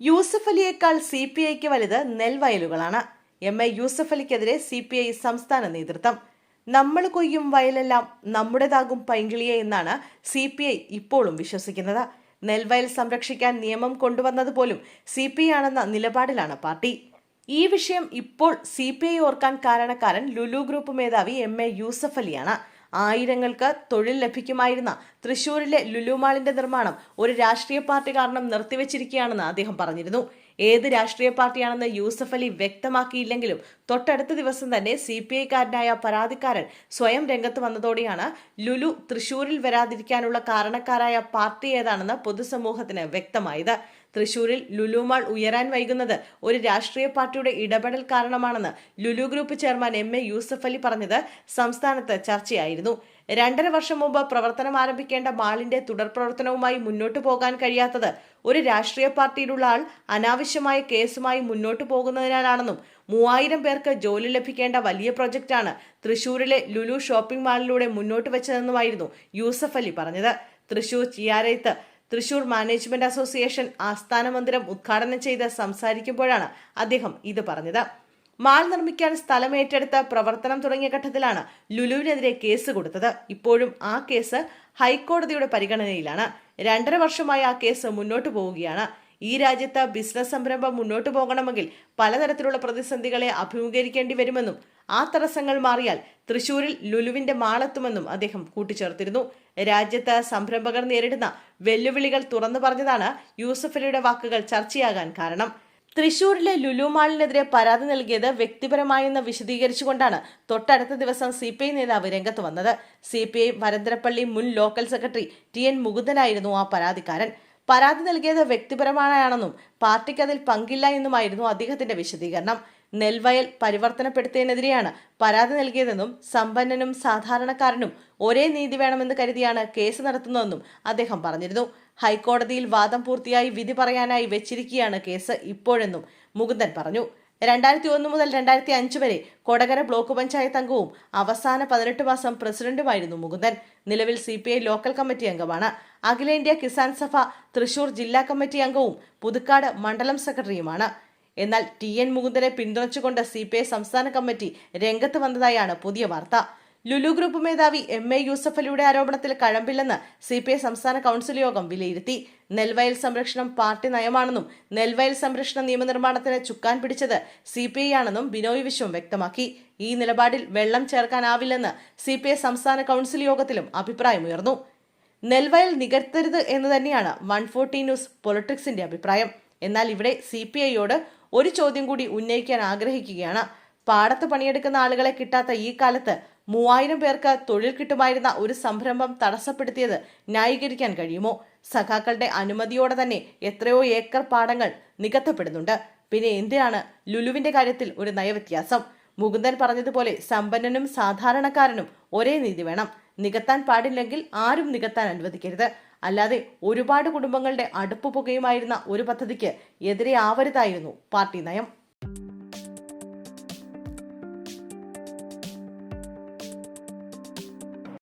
Yusuf അലിയേക്കാൾ C P ഐക്ക് വലുത് നെൽവയലുകളാണ്. എം. എ. യൂസഫ് അലിക്കെതിരെ സി പി ഐ സംസ്ഥാന നേതൃത്വം. നമ്മൾ കൊയ്യും വയലെല്ലാം നമ്മുടേതാകും പൈങ്കിളിയെ എന്നാണ് സി പി ഐ ഇപ്പോഴും വിശ്വസിക്കുന്നത്. നെൽവയൽ സംരക്ഷിക്കാൻ നിയമം കൊണ്ടുവന്നത് പോലും സി പി ഐ ആണെന്ന നിലപാടിലാണ് പാർട്ടി. ഈ വിഷയം ഇപ്പോൾ സി പി ഐ ഓർക്കാൻ കാരണക്കാരൻ ലുലു ഗ്രൂപ്പ് മേധാവി എം. എ. യൂസഫ് അലിയാണ്. ആയിരങ്ങൾക്ക് തൊഴിൽ ലഭിക്കുമായിരുന്ന തൃശൂരിലെ ലുലുമാളിന്റെ നിർമ്മാണം ഒരു രാഷ്ട്രീയ പാർട്ടി കാരണം നിർത്തിവെച്ചിരിക്കുകയാണെന്ന് അദ്ദേഹം പറഞ്ഞിരുന്നു. ഏത് രാഷ്ട്രീയ പാർട്ടിയാണെന്ന് യൂസഫ് അലി വ്യക്തമാക്കിയില്ലെങ്കിലും തൊട്ടടുത്ത ദിവസം തന്നെ സി പി ഐക്കാരനായ പരാതിക്കാരൻ സ്വയം രംഗത്ത് വന്നതോടെയാണ് ലുലു തൃശൂരിൽ വരാതിരിക്കാനുള്ള കാരണക്കാരായ പാർട്ടി ഏതാണെന്ന് പൊതുസമൂഹത്തിന് വ്യക്തമായത്. തൃശൂരിൽ ലുലുമാൾ ഉയരാൻ വൈകുന്നത് ഒരു രാഷ്ട്രീയ പാർട്ടിയുടെ ഇടപെടൽ കാരണമാണെന്ന് Lulu group chairman M A Yusuf Ali പറഞ്ഞത് സംസ്ഥാനത്ത് ചർച്ചയായിരുന്നു. രണ്ടര വർഷം മുമ്പ് പ്രവർത്തനം ആരംഭിക്കേണ്ട മാളിന്റെ തുടർ പ്രവർത്തനവുമായി മുന്നോട്ടു പോകാൻ കഴിയാത്തത് ഒരു രാഷ്ട്രീയ പാർട്ടിയിലുള്ള ആൾ അനാവശ്യമായ കേസുമായി മുന്നോട്ടു പോകുന്നതിനാലാണെന്നും മൂവായിരം പേർക്ക് ജോലി ലഭിക്കേണ്ട വലിയ പ്രൊജക്റ്റാണ് തൃശൂരിലെ ലുലു ഷോപ്പിംഗ് മാളിലൂടെ മുന്നോട്ട് വെച്ചതെന്നുമായിരുന്നു യൂസഫ് അലി പറഞ്ഞത്. തൃശൂർ ചിയാരയത്ത് തൃശൂർ മാനേജ്മെന്റ് അസോസിയേഷൻ ആസ്ഥാന മന്ദിരം ഉദ്ഘാടനം ചെയ്ത് സംസാരിക്കുമ്പോഴാണ് അദ്ദേഹം ഇത് പറഞ്ഞത്. മാൾ നിർമ്മിക്കാൻ സ്ഥലം ഏറ്റെടുത്ത് പ്രവർത്തനം തുടങ്ങിയ ഘട്ടത്തിലാണ് ലുലുവിനെതിരെ കേസ് കൊടുത്തത്. ഇപ്പോഴും ആ കേസ് ഹൈക്കോടതിയുടെ പരിഗണനയിലാണ്. രണ്ടര വർഷമായി ആ കേസ് മുന്നോട്ട് പോവുകയാണ്. ഈ രാജ്യത്ത് ബിസിനസ് സംരംഭം മുന്നോട്ടു പോകണമെങ്കിൽ പലതരത്തിലുള്ള പ്രതിസന്ധികളെ അഭിമുഖീകരിക്കേണ്ടി വരുമെന്നും ആ തടസ്സങ്ങൾ മാറിയാൽ തൃശൂരിൽ ലുലുവിന്റെ മാളെത്തുമെന്നും അദ്ദേഹം കൂട്ടിച്ചേർത്തിരുന്നു. രാജ്യത്ത് സംരംഭകർ നേരിടുന്ന വെല്ലുവിളികൾ തുറന്നു പറഞ്ഞതാണ് യൂസഫലിയുടെ വാക്കുകൾ ചർച്ചയാകാൻ കാരണം. തൃശൂരിലെ ലുലുമാളിനെതിരെ പരാതി നൽകിയത് വ്യക്തിപരമായെന്ന് വിശദീകരിച്ചുകൊണ്ടാണ് തൊട്ടടുത്ത ദിവസം സി പി ഐ നേതാവ് രംഗത്ത് വന്നത്. സി പി ഐ വരന്തരപ്പള്ളി മുൻ ലോക്കൽ സെക്രട്ടറി ടി എൻ മുകുന്ദനായിരുന്നു ആ പരാതിക്കാരൻ. പരാതി നൽകിയത് വ്യക്തിപരമായാണെന്നും പാർട്ടിക്ക് അതിൽ പങ്കില്ല എന്നുമായിരുന്നു അദ്ദേഹത്തിന്റെ വിശദീകരണം. നെൽവയൽ പരിവർത്തനപ്പെടുത്തിയതിനെതിരെയാണ് പരാതി നൽകിയതെന്നും സമ്പന്നനും സാധാരണക്കാരനും ഒരേ നീതി വേണമെന്ന് കരുതിയാണ് കേസ് നടത്തുന്നതെന്നും അദ്ദേഹം പറഞ്ഞിരുന്നു. ഹൈക്കോടതിയിൽ വാദം പൂർത്തിയായി വിധി പറയാനായി വെച്ചിരിക്കുകയാണ് കേസ് ഇപ്പോഴെന്നും മുകുന്ദൻ പറഞ്ഞു. രണ്ടായിരത്തി ഒന്ന് മുതൽ രണ്ടായിരത്തി അഞ്ച് വരെ കൊടകര ബ്ലോക്ക് പഞ്ചായത്ത് അംഗവും അവസാന പതിനെട്ട് മാസം പ്രസിഡന്റുമായിരുന്നു മുകുന്ദൻ. നിലവിൽ C P I local committee അംഗമാണ്. അഖിലേന്ത്യാ കിസാൻ സഭ തൃശൂർ ജില്ലാ കമ്മിറ്റി അംഗവും പുതുക്കാട് മണ്ഡലം സെക്രട്ടറിയുമാണ്. എന്നാൽ ടി എൻ മുകുന്ദനെ പിന്തുണച്ചുകൊണ്ട് സി പി ഐ സംസ്ഥാന കമ്മിറ്റി രംഗത്ത് വന്നതായാണ് പുതിയ വാർത്ത. ലുലു ഗ്രൂപ്പ് മേധാവി എം എ യൂസഫലിയുടെ ആരോപണത്തിൽ കഴമ്പില്ലെന്ന് സി പി ഐ സംസ്ഥാന കൗൺസിൽ യോഗം വിലയിരുത്തി. നെൽവയൽ സംരക്ഷണം പാർട്ടി നയമാണെന്നും നെൽവയൽ സംരക്ഷണ നിയമനിർമ്മാണത്തിന് ചുക്കാൻ പിടിച്ചത് സി പി ഐ ആണെന്നും ബിനോയ് വിശ്വം വ്യക്തമാക്കി. ഈ നിലപാടിൽ വെള്ളം ചേർക്കാനാവില്ലെന്ന് സി പി ഐ സംസ്ഥാന കൗൺസിൽ യോഗത്തിലും അഭിപ്രായമുയർന്നു. നെൽവയൽ നികത്തരുത് എന്ന് തന്നെയാണ് വൺ ഫോർട്ടി ന്യൂസ് പൊളിറ്റിക്സിന്റെ അഭിപ്രായം. എന്നാൽ ഇവിടെ സി പി ഐയോട് ഒരു ചോദ്യം കൂടി ഉന്നയിക്കാൻ ആഗ്രഹിക്കുകയാണ്. പാടത്ത് പണിയെടുക്കുന്ന ആളുകളെ കിട്ടാത്ത ഈ കാലത്ത് മൂവായിരം പേർക്ക് തൊഴിൽ കിട്ടുമായിരുന്ന ഒരു സംരംഭം തടസ്സപ്പെടുത്തിയത് ന്യായീകരിക്കാൻ കഴിയുമോ? സഖാക്കളുടെ അനുമതിയോടെ തന്നെ എത്രയോ ഏക്കർ പാടങ്ങൾ നികത്തപ്പെടുന്നുണ്ട്. പിന്നെ എന്തിനാണ് ലുലുവിന്റെ കാര്യത്തിൽ ഒരു നയവ്യത്യാസം? മുകുന്ദൻ പറഞ്ഞതുപോലെ സമ്പന്നനും സാധാരണക്കാരനും ഒരേ നീതി വേണം. നികത്താൻ പാടില്ലെങ്കിൽ ആരും നികത്താൻ അനുവദിക്കരുത്. അല്ലാതെ ഒരുപാട് കുടുംബങ്ങളുടെ അടുപ്പ് പുകയുമായിരുന്ന ഒരു പദ്ധതിക്ക് എതിരെ ആവരുതായിരുന്നു പാർട്ടി നയം.